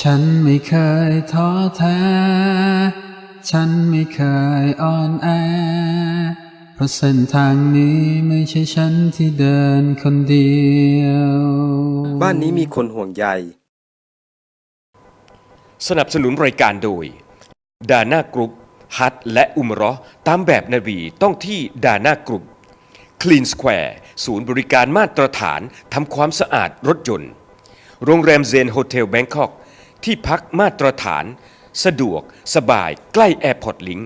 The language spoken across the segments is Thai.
ฉันไม่เคยท้อแท้ ฉันไม่เคยอ่อนแอ เพราะเส้นทางนี้ไม่ใช่ฉันที่เดินคนเดียว บ้านนี้มีคนห่วงใย สนับสนุนรายการโดย ดาน่ากรุ๊ปฮัทและอุมเรอตามแบบนบีต้องที่ดาน่ากรุ๊ปคลีนสแควร์ศูนย์บริการมาตรฐานทำความสะอาดรถยนต์ โรงแรมเซนโฮเทลแบงคอก ที่พักมาตรฐาน สะดวกสบายใกล้แอร์พอร์ตลิง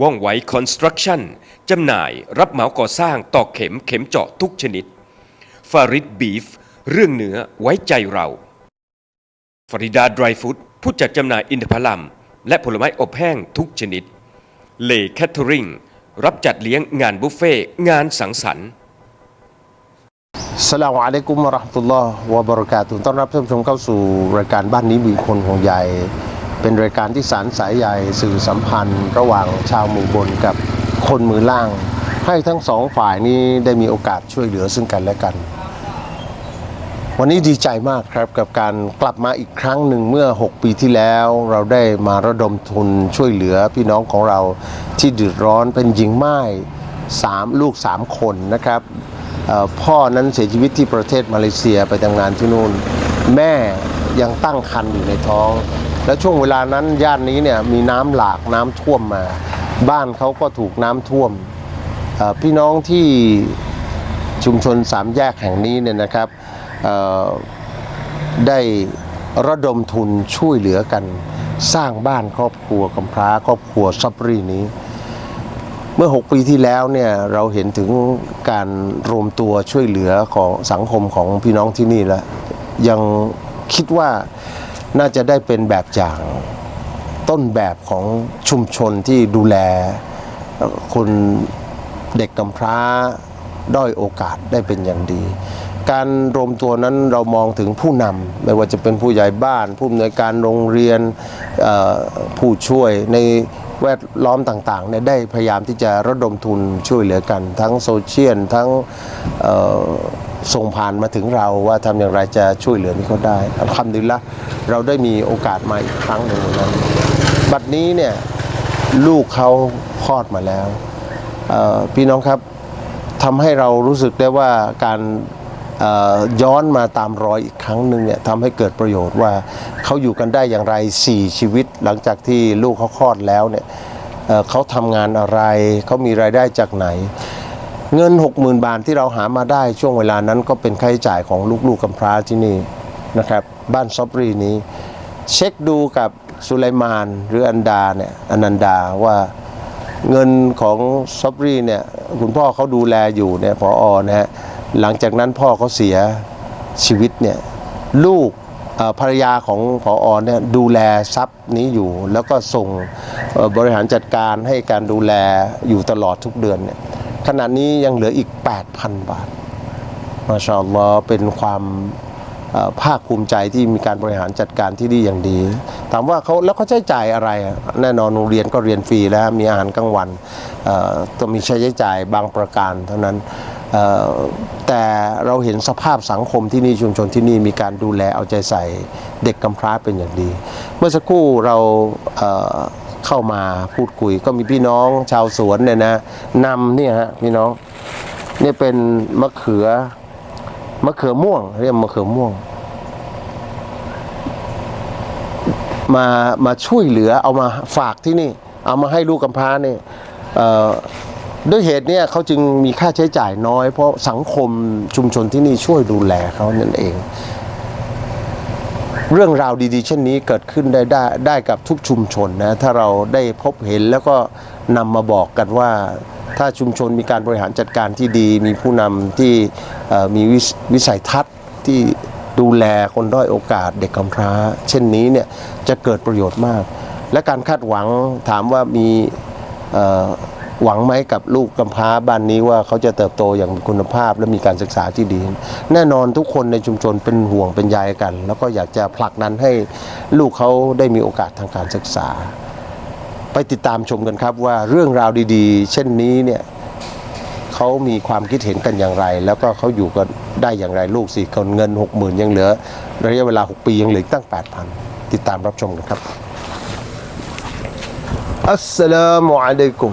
ว่องไวคอนสตรักชั่นจำหน่ายรับเหมาก่อสร้างตอกเข็มเข็มเจาะทุกชนิดฟาริดบีฟเรื่องเนื้อไว้ใจเราฟริดาดรายฟู้ดผู้จัดจำหน่ายอินทผลัม และผลไม้อบแห้งทุกชนิดเลแคทเทอริงรับจัดเลี้ยงงานบุฟเฟ่งานสังสรรค์ สลามอะลัยกุมวะราะห์มตุลลอฮ์วะบะเราะกาตุฮ์ต้อนรับท่านผู้ชมเข้าสู่รายการบ้านนี้มีคนห่วงใยเป็นรายการที่สารสายใยสื่อสัมพันธ์ ระหว่างชาวหมู่บนกับคนมือล่าง ให้ทั้งสองฝ่ายนี้ได้มีโอกาสช่วยเหลือซึ่งกันและกัน วันนี้ดีใจมากครับกับการกลับมาอีกครั้งหนึ่งเมื่อ 6 ปีที่แล้ว เราได้มาระดมทุนช่วยเหลือพี่น้องของเราที่เดือดร้อนเป็นหญิงไม้สามลูก3คนนะครับ พ่อนั้นเสียชีวิตที่ประเทศมาเลเซียไปทำงานที่นู่น แม่ยังตั้งครรภ์อยู่ในท้อง และช่วงเวลานั้นย่านนี้เนี่ยมีน้ำหลากน้ำท่วมมา บ้านเขาก็ถูกน้ำท่วมพี่น้องที่ชุมชนสามแยกแห่งนี้เนี่ยนะครับได้ระดมทุนช่วยเหลือกัน สร้างบ้านครอบครัวกำพร้าครอบครัวซับรีนี้ เมื่อ 6 ปีที่แล้วเนี่ยเราเห็นถึงการรวมตัวช่วยเหลือของสังคมของพี่น้องที่นี่แล้วยังคิดว่าน่าจะได้เป็นแบบอย่างต้นแบบของชุมชนที่ดูแลคนเด็กกำพร้าด้อยโอกาสได้เป็นอย่างดี การรวมตัวนั้นเรามองถึงผู้นำไม่ว่าจะเป็นผู้ใหญ่บ้าน ผู้อำนวยการโรงเรียนผู้ช่วยใน แวดล้อมต่างๆเนี่ยได้พยายามที่จะระดมทุนช่วยเหลือกัน ทั้งโซเชียลทั้งส่งผ่านมาถึงเราว่าทำอย่างไรจะช่วยเหลือนี่เขาได้อัลฮัมดุลิลละเราได้มีโอกาสมาอีกครั้งหนึ่งนั้นบัดนี้เนี่ยลูกเขาคลอดมาแล้วพี่น้องครับทำให้เรารู้สึกได้ว่าการ ย้อนมาตามรอยอีกครั้งหนึ่งเนี่ยทำให้เกิดประโยชน์ว่าเขาอยู่กันได้อย่างไร 4 ชีวิต หลังจากที่ลูกเขาคลอดแล้วเนี่ยเขาทำงานอะไรเขามีรายได้จากไหน เงิน 60,000 บาทที่เราหามาได้ช่วงเวลานั้นก็เป็นค่าใช้จ่ายของลูกๆกำพร้าที่นี่นะครับบ้านซอบรีนี้ เช็คดูกับสุไลมานหรืออันดาเนี่ยอนันดาว่าเงินของซอบรีเนี่ยคุณพ่อเขาดูแลอยู่เนี่ยพออนะฮะ หลังจากนั้นพ่อเขาเสียชีวิตเนี่ยลูกภรรยาของพออเนี่ยดูแลทรัพย์นี้อยู่ แล้วก็ส่งบริหารจัดการให้การดูแลอยู่ตลอดทุกเดือนเนี่ยขณะนี้ยังเหลืออีก 8,000 บาทมาชาอัลลอฮ์เป็นความภาคภูมิใจที่มีการบริหารจัดการที่ดีอย่างดี ถามว่าเขาแล้วเขาใช้จ่ายอะไร แน่นอนโรงเรียนก็เรียนฟรีแล้วมีอาหารกลางวันต้องมีใช้จ่ายบางประการเท่านั้น แต่เราเห็นสภาพสังคมที่นี่ชุมชนที่นี่มีการดูแลเอาใจใส่เด็กกำพร้าเป็นอย่างดี เมื่อสักครู่เราเเข้ามาพูดคุยก็มีพี่น้องชาวสวนเนี่ยนะนำเนี่ยฮะพี่น้องนี่เป็นมะเขือมะเขือม่วง เรียกมะเขือม่วง มามาช่วยเหลือเอามาฝากที่นี่ เอามาให้ลูกกำพร้านี่ ด้วยเหตุเนี้ยเขาจึงมีค่าใช้จ่ายน้อย เพราะสังคมชุมชนที่นี่ช่วยดูแลเขานั่นเอง เรื่องราวดีๆ เช่นนี้เกิดขึ้นได้ได้ได้กับทุกชุมชนนะถ้าเราได้พบเห็นแล้วก็นำมาบอกกันว่าถ้าชุมชนมีการบริหารจัดการที่ดี มีผู้นำที่มีวิสัยทัศน์ที่ดูแลคนด้อยโอกาสเด็กกำพร้า เช่นนี้เนี่ยจะเกิดประโยชน์มาก และการคาดหวังถามว่ามี หวังไหมกับลูกกำพร้าบ้านนี้ว่าเขาจะเติบโตอย่างมีคุณภาพและมีการศึกษาที่ดี แน่นอนทุกคนในชุมชนเป็นห่วงเป็นใยกัน แล้วก็อยากจะผลักดันให้ลูกเขาได้มีโอกาสทางการศึกษา ไปติดตามชมกันครับว่าเรื่องราวดีๆ เช่นนี้เนี่ยเขามีความคิดเห็นกันอย่างไร แล้วก็เขาอยู่กันได้อย่างไรลูกสี่คนเงินหกหมื่นยังเหลือ ระยะเวลา 6 ปียังเหลือตั้ง 8,000 ติดตามรับชมกันครับอัสสลามุอะลัยกุม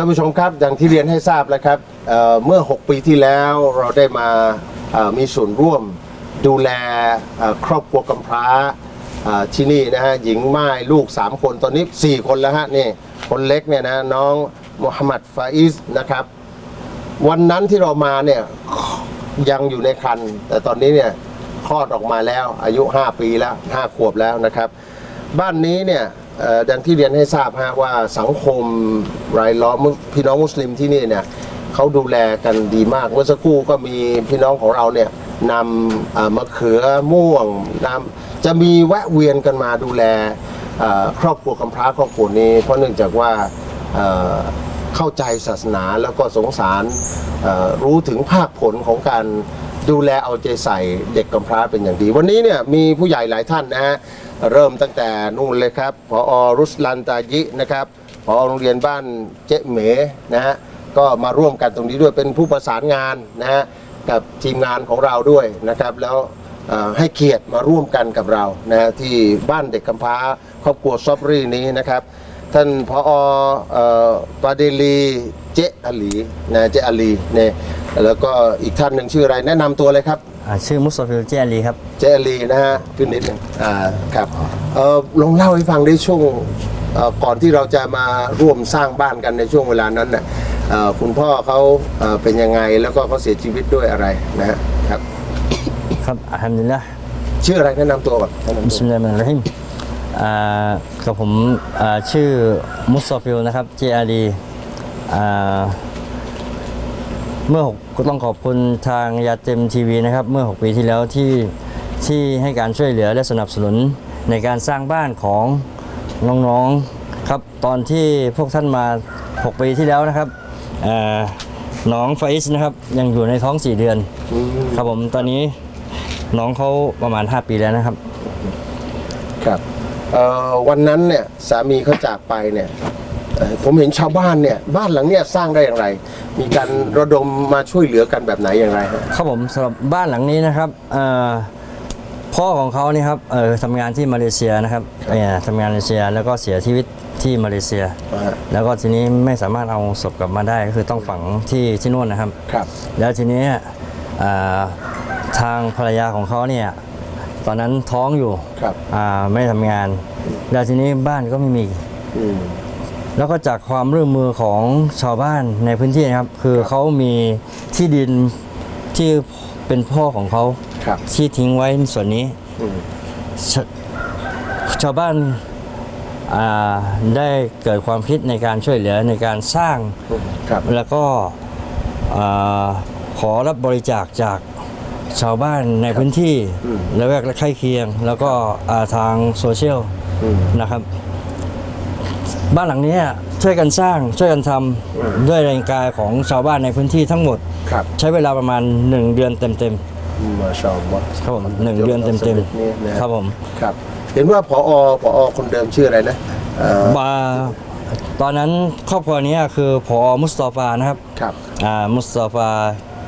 ท่านผู้ชมครับอย่างที่เรียนให้ทราบแล้วครับเอ่อเมื่อ 6 ปีที่แล้วเราได้มาเอ่อมีส่วนร่วมดูแลเอ่อครอบครัวกำพร้าเอ่อที่นี่นะฮะหญิงไม้ลูก 3 คนตอนนี้ 4 คนแล้วฮะนี่คนเล็กเนี่ยนะน้องมุฮัมมัดฟาอิสนะครับ วันนั้นที่เรามาเนี่ยยังอยู่ในคัน แต่ตอนนี้เนี่ยคลอดออกมาแล้วอายุ 5 ปีแล้ว 5 ขวบแล้วนะครับ บ้านนี้เนี่ย เอ่อดังที่เรียนให้ทราบฮะว่าสังคมรายล้อมพี่น้องมุสลิมที่นี่เนี่ยเขาดูแลกันดีมากเมื่อสักครู่ก็มีพี่น้องของเราเนี่ยนำเอ่อมะเขือม่วงนำจะมีแวะเวียนกันมาดูแลเอ่อครอบครัวกำพร้าครอบครัวนี้ เพราะเนื่องจากว่าเอ่อเข้าใจศาสนาแล้วก็สงสารเอ่อรู้ถึงภาคผลของการ ดูแลเอาใจใส่เด็กกำพร้าเป็นอย่างดี วันนี้เนี่ยมีผู้ใหญ่หลายท่านนะฮะ เริ่มตั้งแต่นู่นเลยครับพออรุสลันตายินะครับพอโรงเรียนบ้านเจ๊เหมนะฮะก็มาร่วมกันตรงนี้ด้วยเป็นผู้ประสานงานนะฮะกับทีมงานของเราด้วยนะครับ แล้วให้เกียรติมาร่วมกันกับเรานะฮะที่บ้านเด็กกำพร้าครอบครัวซอบรีนี้นะครับ ท่านพอออปาเดลีเจ๊อลีนะเจ๊อลีเนี่ยแล้วก็อีกท่านหนึ่งชื่ออะไรแนะนำตัวเลยครับ อ่าชื่อมุสตาฟิลเจอาลีครับ เจอาลีนะฮะขึ้นนิดหนึ่งอ่าครับเออลองเล่าให้ฟังได้ช่วงเอ่อก่อนที่เราจะมาร่วมสร้างบ้านกันในช่วงเวลานั้นน่ะเอ่อคุณพ่อเขาเอ่อเป็นยังไงแล้วก็เขาเสียชีวิตด้วยอะไรนะฮะครับครับอัลฮัมดุลิลละชื่ออะไรแนะนำตัวก่อนแนะนำบิสตัวมิลลาฮิรเราะห์มานิรเราะฮีมอ่ากับผมอ่าชื่อมุสตาฟิลนะครับเจอาลีอ่า เมื่อหกก็ต้องขอบคุณทางยาเต็มทีวีนะครับ เมื่อ 6 ปีที่แล้วที่ที่ให้การช่วยเหลือและสนับสนุนในการสร้างบ้านของน้องๆครับ ตอนที่พวกท่านมา 6 ปีที่แล้วนะครับน้องไฟส์นะครับ ยังอยู่ในท้อง 4 เดือน ครับผมตอนนี้น้องเขาประมาณ 5 ปีแล้วนะครับ ครับวันนั้นเนี่ยสามีเขาจากไปเนี่ย ผมเห็นชาวบ้านเนี่ยบ้านหลังเนี่ยสร้างได้อย่างไร มีการระดมมาช่วยเหลือกันแบบไหนอย่างไรฮะครับผมสำหรับบ้านหลังนี้นะครับเอ่อพ่อของเขานี่ครับเอ่อทำงานที่มาเลเซียนะครับเอ่อทำงานมาเลเซียแล้วก็เสียชีวิตที่มาเลเซีย อ่าฮะแล้วก็ทีนี้ไม่สามารถเอาศพกลับมาได้ก็คือต้องฝังที่ที่นู่นนะครับ ครับ แล้วทีนี้เอ่อทางภรรยาของเขาเนี่ยตอนนั้นท้องอยู่ครับ อ่าไม่ทำงาน แล้วทีนี้บ้านก็ไม่มี อืม แล้วก็จากความร่วมมือของชาวบ้านในพื้นที่นะครับ คือเขามีที่ดินที่เป็นพ่อของเขาครับที่ทิ้งไว้ส่วนนี้อืมชาชาวบ้านอ่าได้เกิดความคิดในการช่วยเหลือในการสร้าง ครับ แล้วก็อ่าขอรับบริจาคจากชาวบ้านในพื้นที่ อืม และแวกและใกล้เคียง แล้วก็อ่าทางโซเชียลอืม นะครับ บ้านหลังนี้ช่วยกันสร้างช่วยกันทำด้วยแรงกายของชาวบ้านในพื้นที่ทั้งหมด ครับใช้เวลาประมาณ 1 เดือนเต็มมาชาอัลลอฮ์ๆครับผมหนึ่งเดือนเต็มนี่นะๆครับผมครับ เห็นว่าพอพอคนเดิมชื่ออะไรนะเอ่อมาตอนนั้นครอบครัวนี้คือพอมุสตาฟานะครับครับ อ่ามุสตาฟา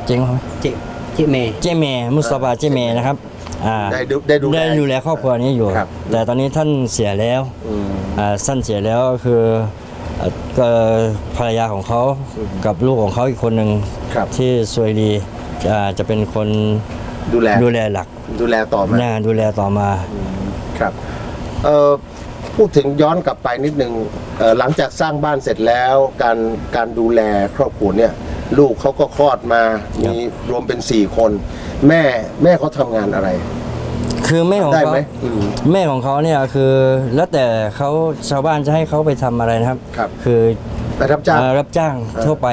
จริงไหมจิจิเมเจเมมุสตาฟาเจเมนะครับอ่าได้ดูได้ดูแลได้ดูแลครอบครัวนี้อยู่ ครับแต่ตอนนี้ท่านเสียแล้ว อืม อ่าท่านเสียแล้วก็คือเอ่อก็ภรรยาของเขากับลูกของเขาอีกคนหนึ่งครับที่สวยดีจะจะเป็นคนดูแลดูแลหลัก ดูแลต่อมาหน้าดูแลต่อมาครับเอ่อพูดถึงย้อนกลับไปนิดนึงเอ่อหลังจากสร้างบ้านเสร็จแล้วการการดูแลครอบครัวเนี่ยลูกเขาก็คลอดมามีรวมเป็นสี่คน แม่แม่เขาทำงานอะไร คือแม่ของได้เขาไหมอืม แม่ของเขาเนี่ยคือแล้วแต่เขาชาวบ้านจะให้เขาไปทำอะไรนะครับ ครับ คือไปรับจ้าง เอ่อรับจ้างทั่วไป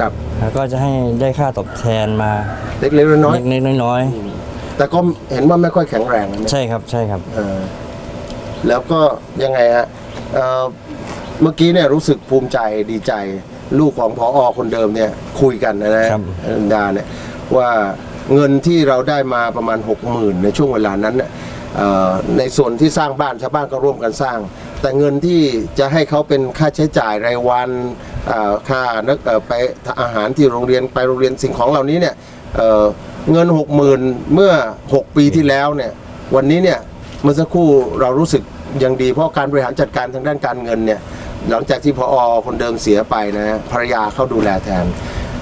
ครับแล้วก็จะให้ได้ค่าตอบแทนมาเล็กๆน้อยเล็กๆน้อยๆแต่ก็เห็นว่าไม่ค่อยแข็งแรงนะๆใช่ครับใช่ครับ เออแล้วก็ยังไงฮะเอ่อเมื่อกี้เนี่ยรู้สึกภูมิใจดีใจ ลูกของพออคนเดิมเนี่ย คุยกันนะนะครับ ดาเนี่ยว่า เงินที่เราได้มาประมาณ 6 0,000 ในช่วงเวลานั้นเนี่ยในส่วนที่สร้างบ้านชาวบ้านก็ร่วมกันสร้าง แต่เงินที่จะให้เขาเป็นค่าใช้จ่ายรายวันค่านักไปอาหารที่โรงเรียนไปโรงเรียนสิ่งของเหล่านี้เนี่ยเเงิน 60,000 เมื่อ 6 ปีที่แล้วเนี่ยวันนี้เนี่ยเมื่อสักครู่เรารู้สึกยังดีเพราะการบริหารจัดการทางด้านการเงินเนี่ยหลังจากที่พออคนเดิมเสียไปนะฮะภรรยาเข้าดูแลแทน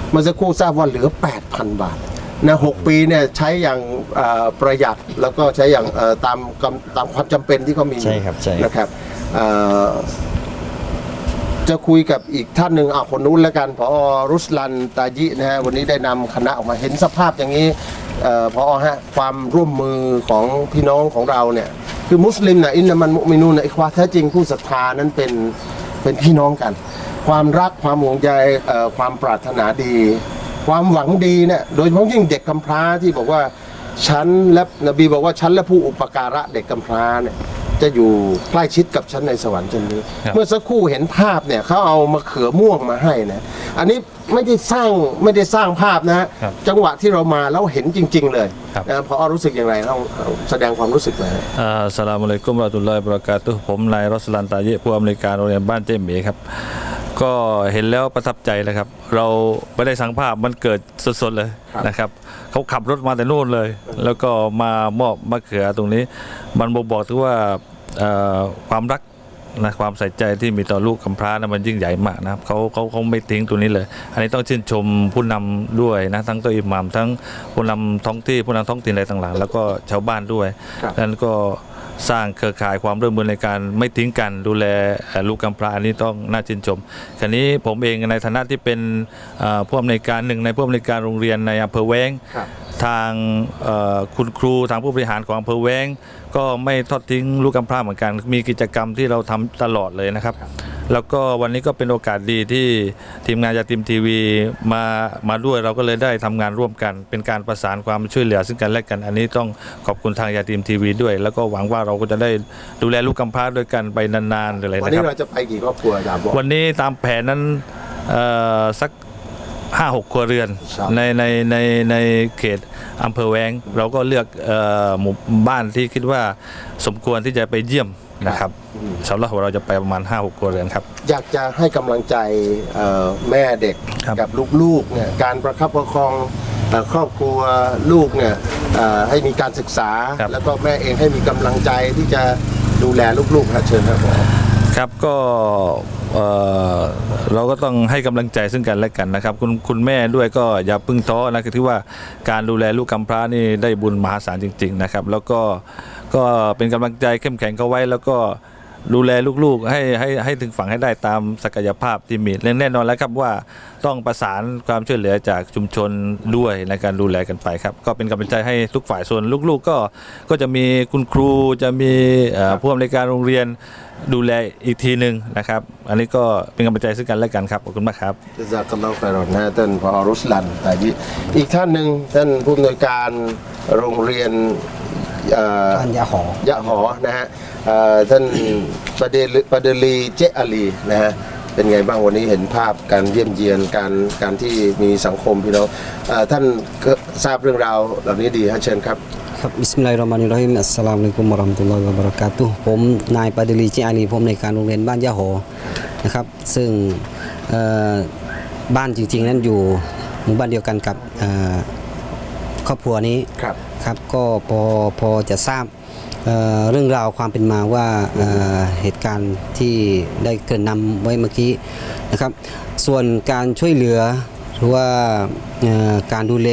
เมื่อสักครู่ทราบว่าเหลือ 8,000 บาท นะหกปีเนี่ยใช้อย่างเอ่อประหยัดแล้วก็ใช้อย่างเอ่อตามกำตามความจำเป็นที่เขามีใช่ครับใช่ครับนะครับเอ่อจะคุยกับอีกท่านหนึ่งอะคนนู้นแล้วกันพอรุสลันตายินะฮะวันนี้ได้นำคณะออกมาเห็นสภาพอย่างนี้เอ่อพอฮะความร่วมมือของพี่น้องของเราเนี่ยคือมุสลิมนะอินนามันมุมินูนะอิควาแท้จริงผู้ศรัทธานั้นเป็นเป็นพี่น้องกัน ความรักความห่วงใยเอ่อความปรารถนาดี ความหวังดีเนี่ยโดยเฉพาะยิ่งเด็กกำพร้าที่บอกว่าฉันและนบีบอกว่าฉันและผู้อุปการะเด็กกำพร้าเนี่ยจะอยู่ใกล้ชิดกับฉันในสวรรค์เช่นนี้ครับเมื่อสักครู่เห็นภาพเนี่ยเขาเอามะเขือม่วงมาให้นะอันนี้ไม่ได้สร้างไม่ได้สร้างภาพนะฮะครับจังหวะที่เรามาแล้วเห็นจริง ๆ เลยครับนะพอรู้สึกอย่างไรต้องแสดงความรู้สึกหน่อยฮะอ่าอัสสลามุอะลัยกุมวะเราะตุลลอฮิวะบะเราะกาตุฮ์ผมนายรอสลันตาเยะผู้อำนวยการโรงเรียนบ้านเจหมีครับ ก็เห็นแล้วประทับใจเลยครับ เราไม่ได้สังภาพมันเกิดสดๆเลยครับนะครับเขาขับรถมาแต่นู่นเลย แล้วก็มามอบมะเขือตรงนี้ มันบ่งบอกถึงว่าเอ่อความรักนะความใส่ใจที่มีต่อลูกกำพร้านะมันยิ่งใหญ่มากนะครับเขาเขาเขาไม่ทิ้งตัวนี้เลย อันนี้ต้องชื่นชมผู้นำด้วยนะทั้งตัวอิหมัมทั้งผู้นำท้องที่ผู้นำท้องถิ่นอะไรต่างๆ แล้วก็ชาวบ้านด้วยครับนั้นก็ สร้างเครือข่ายความร่วมมือในการไม่ทิ้งกันดูแลลูกกำพร้าอันนี้ต้องน่าชื่นชมคราวนี้ผมเองในฐานะที่เป็นผู้อำนวยการหนึ่งในผู้อำนวยการโรงเรียนในอำเภอแว้ง ทางเอ่อคุณครูทางผู้บริหารของอำเภอแว้ง ก็ไม่ทอดทิ้งลูกกำพร้าเหมือนกัน มีกิจกรรมที่เราทำตลอดเลยนะครับ แล้วก็วันนี้ก็เป็นโอกาสดีที่ทีมงานยาติมทีวีมามาด้วยเราก็เลยได้ทำงานร่วมกัน เป็นการประสานความช่วยเหลือซึ่งกันและกัน อันนี้ต้องขอบคุณทางยาติมทีวีด้วย แล้วก็หวังว่าเราก็จะได้ดูแลลูกกำพร้าด้วยกันไปนานๆเลยวันนะนี้ครับเราจะไปกี่ครอบครัวอาจารย์บอกวันนี้ตามแผนนั้นเอ่อสัก ห้าหกครัวเรือนครับในในในในเขตอำเภอแวงเราก็เลือกเอ่อหมู่บ้านที่คิดว่าสมควรที่จะไปเยี่ยมนะครับสำหรับเราจะไปประมาณ 5 6ครัวเรือนครับ อยากจะให้กำลังใจเอ่อแม่เด็กครับ กับลูกๆเนี่ยการประคับประคองเอ่อครอบครัวลูกเนี่ยเอ่อให้มีการศึกษา แล้วก็แม่เองให้มีกำลังใจที่จะดูแลลูกๆนะเชิญครับผม ครับก็เเราก็ต้องให้กำลังใจซึ่งกันและกันนะครับ คุณคุณแม่ด้วยก็อย่าเพึ่งท้อนะคือที่ว่าการดูแลลูกกำพร้านี่ได้บุญมหาศาลจริง ๆ นะครับ แล้วก็ก็เป็นกำลังใจเข้มแข็งเขาไว้แล้วก็ดูแลลูกๆให้ให้ให้ถึงฝั่งให้ได้ตามศักยภาพที่มีแน่นอนแล้วครับว่าต้องประสานความช่วยเหลือจากชุมชนด้วยในการดูแลกันไปครับ ก็เป็นกำลังใจให้ทุกฝ่ายส่วนลูกๆ ก็ก็จะมีคุณครูจะมีผู้อำนวยการโรงเรียน ดูแลอีกทีหนึ่งนะครับ อันนี้ก็เป็นกำลังใจซึ่งกันและกันครับขอบคุณมากครับจะจากกันเราไปรอนนะท่านพอรุสลันแต่ยีอีกท่านหนึ่งท่านผู้อำนวยการโรงเรียนเอ่อบ้านยาหอยะหอนะฮะเอ่อท่านประเดลประเดลีเจอาลีนะฮะเป็นไงบ้างวันนี้เห็นภาพการเยี่ยมเยียนการการที่มีสังคมพี่น้องเอ่อท่านก็ทราบเรื่องราวเหล่านี้ดีฮะเชิญครับ ครับบิสมิลลาฮิรเราะห์มานิรเราะฮีมอัสสลามุอะลัยกุมวะเราะห์มะตุลลอฮิวะบะเราะกาตุฮ์ผมนายปาดลีจิอาลีผมในการโรงเรียนบ้านยะโหนะครับ ซึ่งเอ่อบ้านจริง ๆ นั้นอยู่หมู่บ้านเดียวกันกับเอ่อครอบครัวนี้ครับครับก็พอพอจะทราบเอ่อเรื่องราวความเป็นมาว่าเอ่อเหตุการณ์ที่ได้เกรินนำไว้เมื่อกี้นะครับ ส่วนการช่วยเหลือ หรือว่าเอ่อการดูแล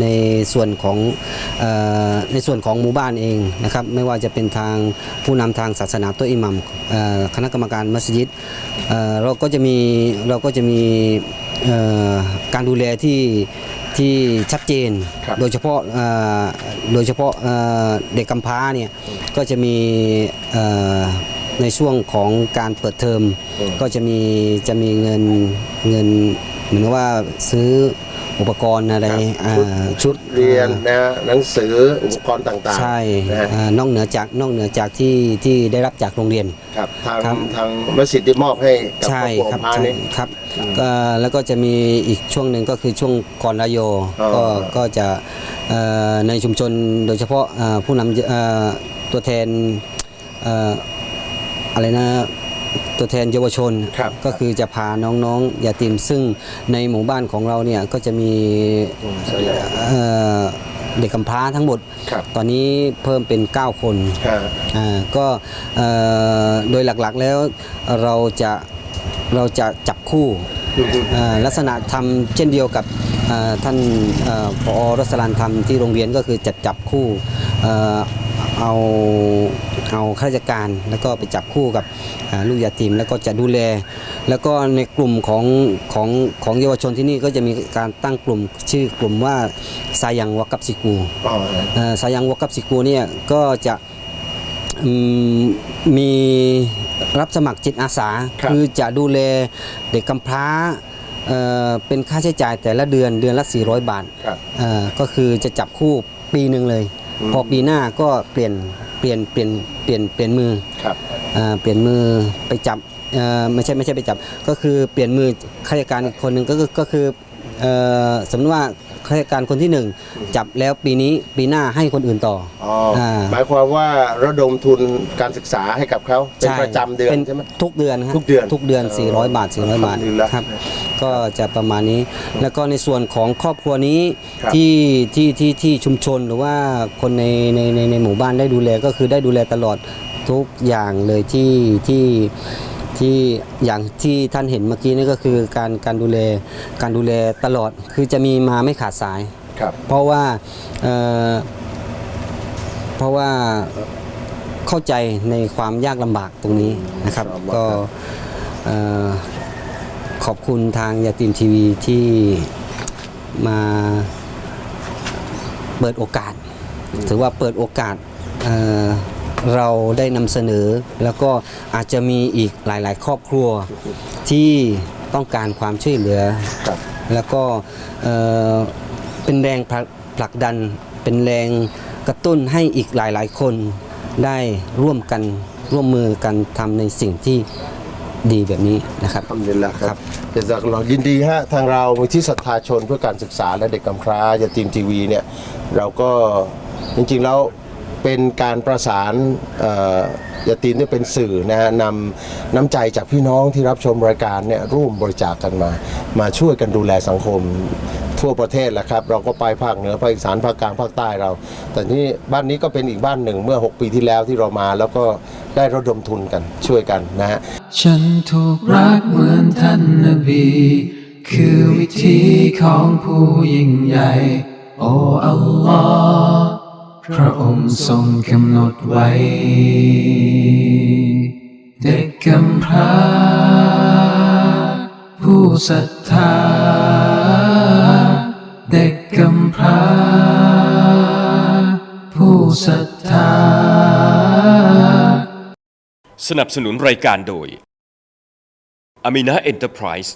ในส่วนของเออในส่วนของหมู่บ้านเองนะครับไม่ว่าจะเป็นทางผู้นำทางศาสนาตัวอิหมัมเอ่อคณะกรรมการมัสยิดเอ่อเราก็จะมีเราก็จะมีเอ่อการดูแลที่ที่ชัดเจนครับโดยเฉพาะเอ่อโดยเฉพาะเอ่อเด็กกำพร้าเนี่ยก็จะมีเอ่อในช่วงของการเปิดเทอมก็จะมีจะมีเงินเงิน เหมือนกับว่าซื้ออุปกรณ์อะไรอ่าชุดเรียนนะฮะหนังสืออุปกรณ์ต่างๆใช่นะฮะอ่านอกเหนือจากนอกเหนือจากที่ที่ได้รับจากโรงเรียนครับทางครับทางมัสยิดได้มอบให้กับครใช่อบครัวครับพาใช่นี่ครับก็แล้วก็จะมีอีกช่วงหนึ่งก็คือช่วงก่อนระโยอ๋อก็ก็จะเอ่อในชุมชนโดยเฉพาะเอ่อผู้นำเอ่อตัวแทนเอ่ออะไรนะ ตัวแทนเยาวชนครับก็คือจะพาน้องๆยาติมซึ่งในหมู่บ้านของเราเนี่ยก็จะมีอืมใช่แล้วเอ่อเด็กกำพร้าทั้งหมดครับตอนนี้เพิ่มเป็น 9 คนอ่าอ่าก็เอ่อโดยหลักๆแล้วเราจะเราจะจับคู่อ่าลักษณะทำเช่นเดียวกับอ่าท่านเอ่อพอรัศรานทำที่โรงเรียนก็คือจัดจับคู่ เอ่อเอาเอาข้าราชการแล้วก็ไปจับคู่กับอ่าลูกยาทีมแล้วก็จะดูแล แล้วก็ในกลุ่มของของของเยาวชนที่นี่ก็จะมีการตั้งกลุ่มชื่อกลุ่มว่าสายังวากับสิกูอ๋อเอ่อสายังวกับสิกูเนี่ยก็จะอืมมีรับสมัครจิตอาสาครับอจะดูแลเด็กกำพร้าเอ่อเป็นค่าใช้จ่ายแต่ละเดือนเดือนละ 400 บาทครับเอ่อก็คือจะจับคู่ปีหนึ่งเลยอืม พอปีหน้าก็เปลี่ยนเปลี่ยนเปลี่ยนเปลี่ยนเปลี่ยนมือครับอ่าเปลี่ยนมือไปจับเอ่อไม่ใช่ไม่ใช่ไปจับ ก็คือเปลี่ยนมือข้าราชการอีกคนหนึ่งก็คือก็คือเอ่อ สมมติว่าข้าราชการคนที่หนึ่งจับแล้วปีนี้ปีหน้าให้คนอื่นต่ออ๋ออ่าหมายความว่าระดมทุนการศึกษาให้กับเขาเป็นประจำเดือนป็ใช่ไหมทุกเดือนครับทุกเดือนทุกเดือนอ๋อ400 บาท 400 บาทอัลฮัมดุลิลละครับก็จะประมาณนี้ แล้วก็ในส่วนของครอบครัวนี้ครับที่ที่ที่ที่ชุมชนหรือว่าคนในในในในหมู่บ้านได้ดูแลก็คือได้ดูแลตลอดทุกอย่างเลยที่ที่ ที่อย่างที่ท่านเห็นเมื่อกี้นี่ก็คือการการดูแลการดูแลตลอดคือจะมีมาไม่ขาดสาย ครับ เพราะว่าเอ่อเพราะว่าเข้าใจในความยากลำบากตรงนี้นะครับ ครับ ก็เอ่อขอบคุณทางยาตีมทีวีที่มาเปิดโอกาส ถือว่าเปิดโอกาสเอ่อ เราได้นำเสนอ แล้วก็อาจจะมีอีกหลาย ๆ ครอบครัวที่ต้องการความช่วยเหลือครับแล้วก็เอ่อเป็นแรงผลักผลักดัน เป็นแรงกระตุ้นให้อีกหลาย ๆ คนได้ร่วมกันร่วมมือกันทำในสิ่งที่ดีแบบนี้นะครับทำดีแล้วคครัรับบเดี๋ยวเรายินดีฮะทางเรามูลที่ศรัทธาชนเพื่อการศึกษาและเด็กกำพร้ายาตีมทีวีเนี่ยเราก็จริงๆแล้ว เป็นการประสานยาตีมเนี่เป็นสื่อนะฮะนำน้ำใจจากพี่น้องที่รับชมรายการเนี่ยร่วมบริจาคกันมา มาช่วยกันดูแลสังคมทั่วประเทศแหละครับ เราก็ไปภาคเหนือภาคอีสานภาคกลางภาคใต้เรา แต่นี่บ้านนี้ก็เป็นอีกบ้านหนึ่งเมื่อ 6 ปีที่แล้วที่เรามา แล้วก็ได้ระดมทุนกันช่วยกันนะฮะฉันถูกรักเหมือนท่านนบีคือวิธีของผู้ยิ่งใหญ่ โอ้อัลลอฮ์ พระองค์ทรงกำหนดไว้ เด็กกำพร้าผู้ศรัทธา เด็กกำพร้าผู้ศรัทธา สนับสนุนรายการโดย a m i n a Enterprise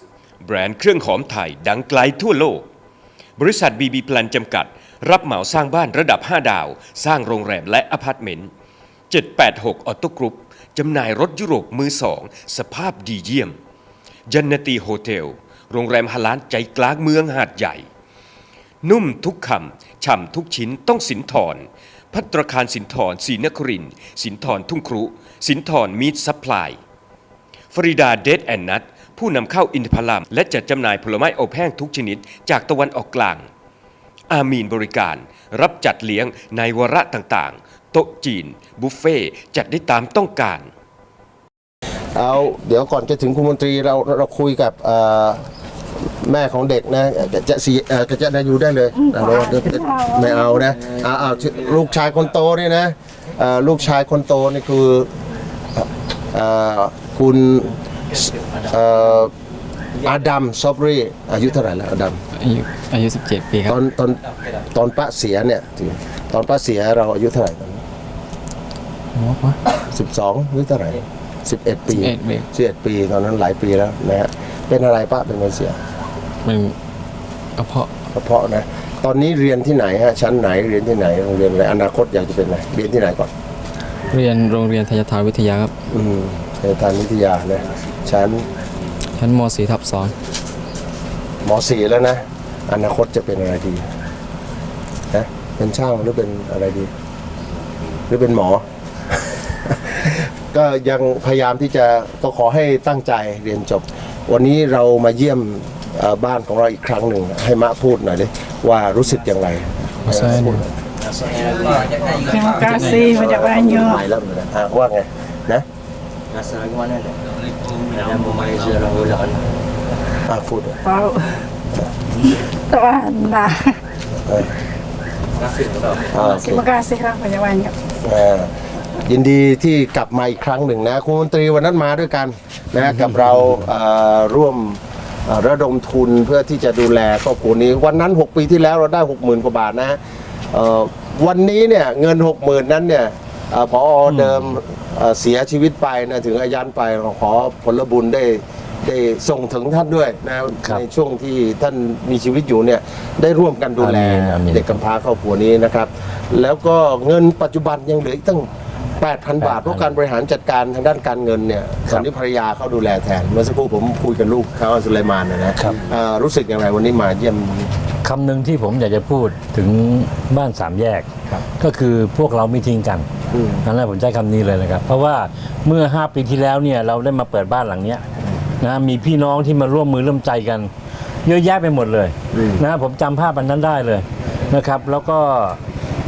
แบรนด์เครื่องหอมไทยดังไกลทั่วโลก บริษัท BB แพลนจำกัด รับเหมาสร้างบ้านระดับ 5 ดาว สร้างโรงแรมและอพาร์ตเมนต์ 786 ออโตกรุ๊ปจำหน่ายรถยุโรปมือสอง สภาพดีเยี่ยม ยันนตีโฮเทล โรงแรมฮาลานใจกลางเมืองหาดใหญ่ นุ่มทุกคำ ฉ่ำทุกชิ้นต้องสินทรพัตรคารสินทรศรีนครินทร์สินทรทุ่งครุ สินทรมีดซัพพลาย ฟริดาเดดแอนนัทผู้นำเข้าอินทผลัมและจัดจำหน่ายผลไม้อบแห้งทุกชนิดจากตะวันออกกลาง อามีนบริการ รับจัดเลี้ยงในวาระต่างๆ โต๊ะจีน บุฟเฟ่ต์จัดได้ตามต้องการ เอาเดี๋ยวก่อนจะถึงคุณมนตรีเราเราคุยกับเอ่อแม่ของเด็กนะจะจะสีเอ่อจะจะอยู่ได้เลยอะเราไม่เอานะเอาเอาลูกชายคนโตนี่นะเอ่อลูกชายคนโตนี่คือเอ่อคุณเอ่อ อาดัมซอบรีอายุเท่าไหร่แล้วอาดัมอายุอายุ17 ปีคตรับอนตอนตอนป้าเสียเนี่ยตอนป้าเสียเราอายุเท่าไหร่ตอนนั้นโอ้โห สิบสองหรือเท่าไหร่สิบเอ็ดปี11ปี สิบเอ็ดปีตอนนั้นหลายปีแล้วนะฮะเป็นอะไรป้าเป็นไงเสีย มันกระเพาะกระเพาะนะ ตอนนี้เรียนที่ไหนฮะ ชั้นไหน เรียนที่ไหน โรงเรียนอะไร อนาคตอยากจะเป็นอะไรเรียนที่ไหนก่อน เรียนโรงเรียนทยทานวิทยาครับอืมในทางวิทยานะ ชั้น ชั้นม .4 ทับสองหมอสี่แล้วนะ อนาคตจะเป็นอะไรดีนะเป็นช่างหรือเป็นอะไรดี หรือเป็นหมอ ก็ยังพยายามที่จะก็ขอให้ตั้งใจเรียนจบ วันนี้เรามาเยี่ยมเอ่อบ้านของเราอีกครั้งหนึ่ง ให้มะพูดหน่อยดิว่ารู้สึกอย่างไร Saya ni. Terima kasih banyak banyak. ไปแล้วนะอะว่าไงนะ Rasa mana dah? Nama Malaysia orang ulang อะพูด Tahu. Tuan dah. อ่าโอเค Terima kasih lah banyak banyak. อ่ายินดีที่กลับมาอีกครั้งหนึ่งนะคุณมนตรีวันนั้นมาด้วยกันนะกับเราเอ่อร่วมเอ่อระดมทุนเพื่อที่จะดูแลครอบครัวนี้ วันนั้น 6 ปีที่แล้วเราได้ 60,000กว่าบาทนะฮะเอ่อวันนี้เนี่ยเงิน 60,000 นั้นเนี่ยเอ่อพอเดิม เอ่อเสียชีวิตไปนะถึงอายันไปขอผลบุญได้ได้ส่งถึงท่านด้วยนะในช่วงที่ท่านมีชีวิตอยู่เนี่ยได้ร่วมกันดูแลอามีนอามีนเด็กกำพร้าครอบครัวนี้นะครับ แล้วก็เงินปัจจุบันยังเหลืออีกตั้ง 8,000 บาทเพราะการบริหารจัดการทางด้านการเงินเนี่ยตอนนี้ภรรยาเขาดูแลแทนเมื่อสักครู่ผมคุยกับลูกเขาสุไลมานนะนะครับเอ่อรู้สึกอย่างไรวันนี้มาเยี่ยมคำหนึ่งที่ผมอยากจะพูดถึงบ้านสามแยกก็คือพวกเราไม่ทิ้งกันอืม นั่นแหละผมใช้คำนี้เลยนะครับ เพราะว่าเมื่อ 5 ปีที่แล้วเนี่ยเราได้มาเปิดบ้านหลังเนี้ยนะมีพี่น้องที่มาร่วมมือร่วมใจกัน เยอะแยะไปหมดเลยนะผมจำภาพอันนั้นได้เลยนะครับ แล้วก็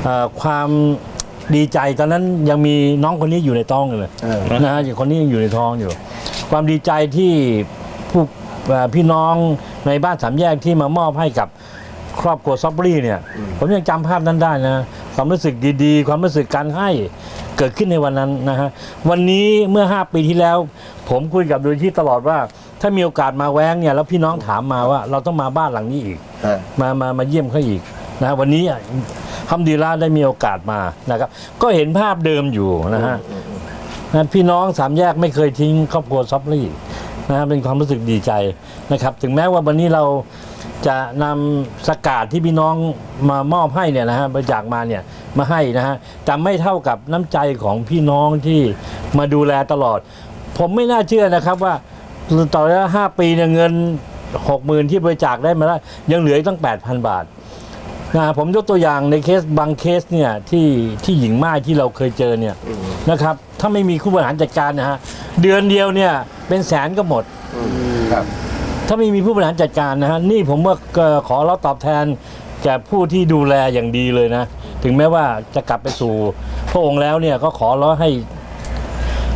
เอ่อความดีใจตอนนั้นยังมีน้องคนนี้อยู่ในท้องอยู่เลยเออนะฮะอย่างคนนี้ยังอยู่ในท้องอยู่ ความดีใจที่ผู้เอ่อพี่น้องในบ้านสามแยกที่มามอบให้กับครอบครัวซอฟบรีเนี่ย ผมยังจำภาพนั้นได้นะ ความรู้สึกดีๆ ความรู้สึกการให้เกิดขึ้นในวันนั้นนะฮะวันนี้เมื่อ 5 ปีที่แล้ว ผมคุยกับโดยที่ตลอดว่า ถ้ามีโอกาสมาแว้งเนี่ยแล้วพี่น้องถามมาว่า เราต้องมาบ้านหลังนี้อีก อ่า มามามาเยี่ยมเขาอีกนะวันนี้ทำดีลาได้มีโอกาสมานะครับ ก็เห็นภาพเดิมอยู่นะฮะนะพี่น้องสามแยกไม่เคยทิ้งครอบครัวซอฟลี่นะฮะเป็นความรู้สึกดีใจนะครับ ถึงแม้ว่าวันนี้เรา จะนำสกาดที่พี่น้องมามอบให้เนี่ยนะฮะบริจาคมาเนี่ยมาให้นะฮะแต่ไม่เท่ากับน้ำใจของพี่น้องที่มาดูแลตลอด ผมไม่น่าเชื่อนะครับว่าต่อระยะห้าปีเนี่ยเงินหกหมื่นที่บริจาคได้มาแล้วยังเหลืออีกตั้งแปดพันบาทนะผมยกตัวอย่างในเคสบางเคสเนี่ยที่ที่หญิงไม้ที่เราเคยเจอเนี่ยนะครับ ถ้าไม่มีผู้บริหารจัดการนะฮะเดือนเดียวเนี่ยเป็นแสนก็หมดครับ ถ้าไม่มีผู้บริหารจัดการนะฮะนี่ผมว่าก็ขอเราตอบแทนแก่ผู้ที่ดูแลอย่างดีเลยนะ ถึงแม้ว่าจะกลับไปสู่พระองค์แล้วเนี่ยก็ขอเราให้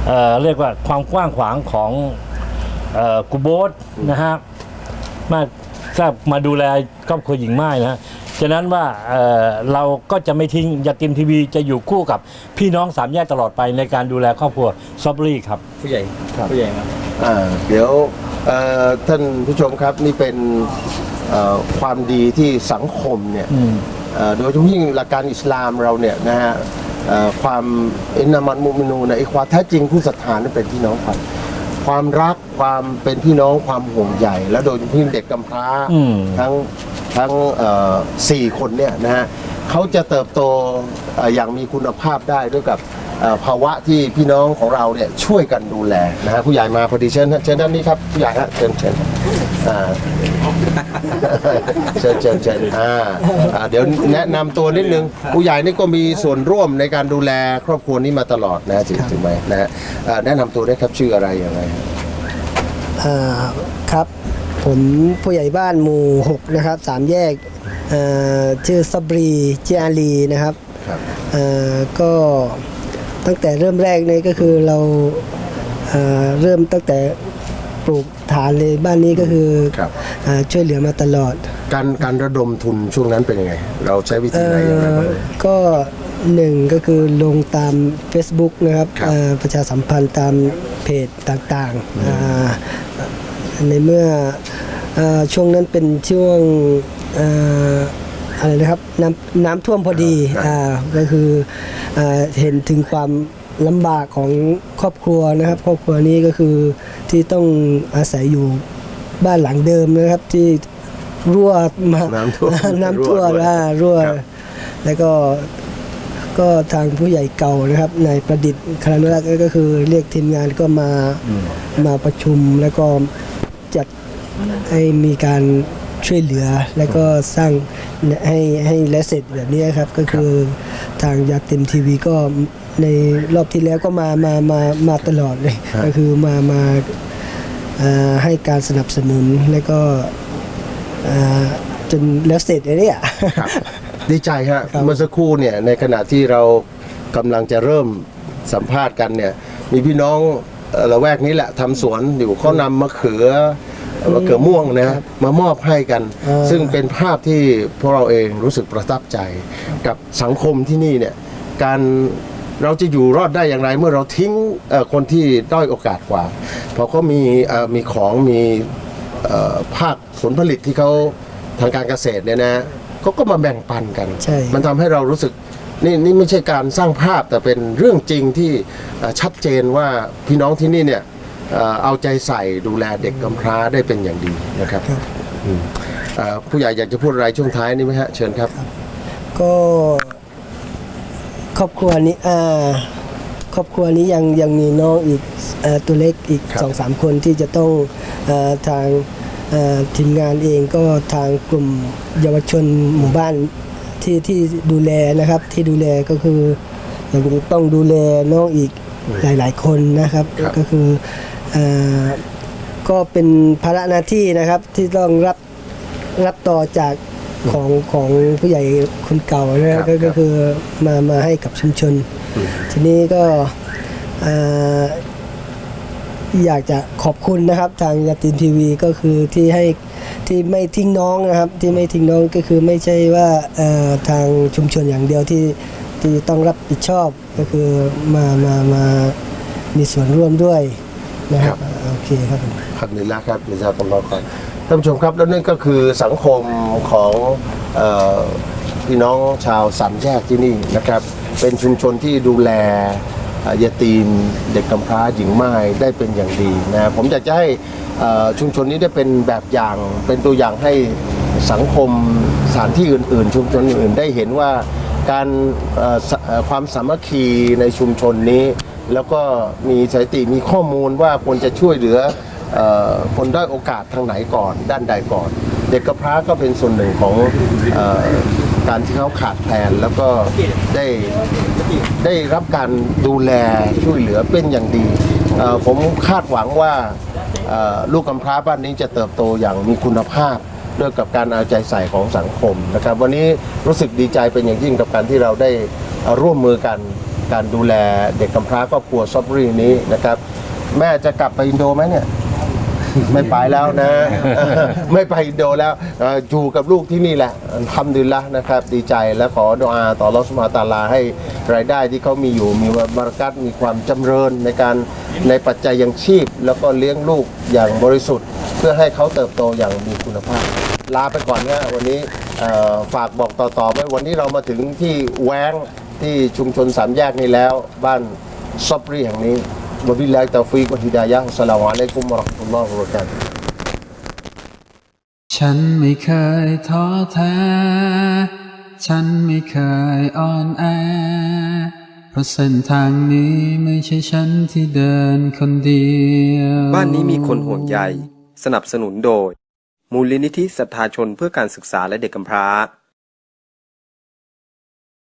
เอ่อเรียกว่าความกว้างขวางของเอ่อกุโบสนะฮะมาถ้ามาดูแลครอบครัวหญิงไม้นะฮะฉะนั้นว่าเอ่อเราก็จะไม่ทิ้งยาติมทีวีจะอยู่คู่กับพี่น้องสามแยกตลอดไปในการดูแลครอบครัวซอบรี่ครับ ผู้ใหญ่ผู้ใหญ่ครับอ่าเดี๋ยวเอ่อ ท่านผู้ชมครับนี่เป็นเอ่อความดีที่สังคมเนี่ยเอ่อโดยเฉพาะยิ่งหลักการอิสลามเราเนี่ยนะฮะเอ่อความอินนามันมุมินูนะไอ้ความแท้จริงผู้ศรัทธานั้นเป็นพี่น้องกันความรักความเป็นพี่น้องความห่วงใยและโดยเฉพาะยิ่งเด็กกำพร้าอืมทั้งทั้งเอ่อสี่คนเนี่ยนะฮะเขาจะเติบโตเอ่ออย่างมีคุณภาพได้ด้วยกับ เอ่อภาวะที่พี่น้องของเราเนี่ยช่วยกันดูแลนะฮะผู้ใหญ่มาพอดีเชิญฮะเชิญด้านนี้ครับผู้ใหญ่ฮะเชิญเชิญอ่า เชิญเชิญเชิญอ่าอ่า เดี๋ยวแนะนำตัวนิดนึง ผู้ใหญ่นี่ก็มีส่วนร่วมในการดูแลครอบครัวนี้มาตลอดนะถึงถึงไหมนะฮะอ่าแนะนำตัวได้ครับชื่ออะไรอย่างไรอ่าครับ ผมผู้ใหญ่บ้านหมู่6นะครับสามแยกอ่าชื่อซับรีเจอาลีนะครับครับอ่าก็ ตั้งแต่เริ่มแรกเนี่ยก็คือเราอ่าเริ่มตั้งแต่ปลูกฐานเลยบ้านนี้ก็คือครับอาช่วยเหลือมาตลอด การการระดมทุนช่วงนั้นเป็นยังไง เราใช้วิธีไหนอย่างไรบ้างเอ่อก็หนึ่งก็คือลงตาม Facebook นะครับครับเอ่อประชาสัมพันธ์ตามเพจต่างๆอ่าในเมื่อเอ่อช่วงนั้นเป็นช่วงเอ่ออะไรนะครับน้ำน้ำท่วมพอดีอ่าก็คืออ่าเห็นถึงความลำบากของครอบครัวนะครับ ครอบครัวนี้ก็คือที่ต้องอาศัยอยู่บ้านหลังเดิมนะครับที่รั่วมาน้ำท่วมน้ำท่วมรั่วด้วยอ่ารั่วครับแล้วก็ก็ทางผู้ใหญ่เก่านะครับนายประดิษฐ์คณนุรักษ์ก็คือเรียกทีมงานก็มามาประชุมแล้วก็จัดให้มีการ ช่วยเหลือ แล้วก็สร้างให้ให้และเสร็จแบบนี้ครับ ก็คือทางยาเต็มทีวีก็ในรอบที่แล้วก็มามามามาตลอดเลย ก็คือมามาเอ่อให้การสนับสนุนแล้วก็เอ่อจนแล้วเสร็จเลยเนี่ยครับดีใจฮะครับเมื่อสักครู่เนี่ยในขณะที่เรากำลังจะเริ่มสัมภาษณ์กันเนี่ยมีพี่น้องเอ่อละแวกนี้แหละทำสวนอยู่เขานำมะเขือ มะเขือม่วงนะมามอบให้กันอ่าซึ่งเป็นภาพที่พวกเราเองรู้สึกประทับใจ กับสังคมที่นี่เนี่ยการเราจะอยู่รอดได้อย่างไรเมื่อเราทิ้งเอ่อคนที่ด้อยโอกาสกว่าพอเขามีเอ่อมีของมีเอ่อภาคผลผลิตที่เขาทางการเกษตรเนี่ยนะเขาก็มาแบ่งปันกันใช่มันทำให้เรารู้สึกนี่นี่ไม่ใช่การสร้างภาพแต่เป็นเรื่องจริงที่เอ่อชัดเจนว่าพี่น้องที่นี่เนี่ย เอ่อเอาใจใส่ดูแลเด็กกำพร้าได้เป็นอย่างดีนะครับอืมเอ่อผู้ใหญ่อยากจะพูดอะไรช่วงท้ายนี้ไหมฮะเชิญครับ ก็ครอบครัวนี้อ่าครอบครัวนี้ยังยังมีน้องอีกเอ่อตัวเล็กอีกครับ สองสามคนที่จะต้องเออทางเอ่อทีมงานเองก็ทางกลุ่มเยาวชนหมู่บ้านที่ที่ดูแลนะครับที่ดูแลก็คือยังต้องดูแลน้องอีกหลาย ๆ คนนะครับครับก็คือเอ่อ ก็เป็นภาระหน้าที่นะครับที่ต้องรับรับต่อจากของของผู้ใหญ่คนเก่านะครัก็บก็คือมามาให้กับชุมชน ทีนี้ก็เอ่ออยากจะขอบคุณนะครับ ทางยาตินทีวีก็คือที่ให้ที่ไม่ทิ้งน้องนะครับ ที่ไม่ทิ้งน้องก็คือไม่ใช่ว่าเอ่อทางชุมชนอย่างเดียวที่ที่ต้องรับผิดชอบก็คือมามามามีส่วนร่วมด้วย นะครับโอเคครับผมครับนี่ละครับดิฉันกำลังครับท่านผู้ชมครับแล้วนั่นก็คือสังคมของเออพี่น้องชาวสามแยกที่นี่นะครับ เป็นชุมชนที่ดูแลเอ่อยาตีมเด็กกำพร้าหญิงไม้ได้เป็นอย่างดีนะผมอยากจะให้เอ่อชุมชนนี้ได้เป็นแบบอย่างเป็นตัวอย่างให้สังคมสถานที่อื่น ๆ ชุมชนอื่นๆได้เห็นว่า การเอ่อสเอ่อความสามัคคีในชุมชนนี้ แล้วก็มีสถิติมีข้อมูลว่าควรจะช่วยเหลือออคนด้อยโอกาสทางไหนก่อน ด้านใดก่อน เด็กกำพร้าก็เป็นส่วนหนึ่งของออการที่เขาขาดแคลนแล้วก็ได้ได้รับการดูแลช่วยเหลือเป็นอย่างดี ผมคาดหวังว่าลูกกำพร้าบ้านนี้จะเติบโตอย่างมีคุณภาพด้วยกับการเอาใจใส่ของสังคมนะครับ วันนี้รู้สึกดีใจเป็นอย่างยิ่งกับการที่เราได้ร่วมมือกัน การดูแลเด็กกำพร้าครอบครัวซอบรีนี้นะครับ แม่จะกลับไปอินโดไหมเนี่ย ไม่ไปแล้วนะ ไม่ไปอินโดแล้วเอ่ออยู่กับลูกที่นี่แหละทำดีละนะครับ ดีใจและขอดุอาต่ออัลลอสุบฮาตาลาให้รายได้ที่เขามีอยู่มีบารักัตมีความจำเริญในการในปัจจัยยังชีพ แล้วก็เลี้ยงลูกอย่างบริสุทธิ์ เพื่อให้เขาเติบโตอย่างมีคุณภาพ ลาไปก่อนนะวันนี้เอ่อฝากบอกต่อๆไปวันนี้เรามาถึงที่แวง ที่ชุมชนสามแยกนี้แล้ว บ้านซอบรีแห่งนี้วะบิลลาฮิตาฟิกวะฮิดายะฮ์อัสสลามุอะลัยกุมวะเราะห์มะตุลลอฮ์วะบะเราะกาตุฮ์ฉันไม่เคยท้อแท้ ฉันไม่เคยอ่อนแอ เพราะเส้นทางนี้ไม่ใช่ฉันที่เดินคนเดียว บ้านนี้มีคนห่วงใย สนับสนุนโดย มูลนิธิศรัทธาชนเพื่อการศึกษาและเด็กกำพร้า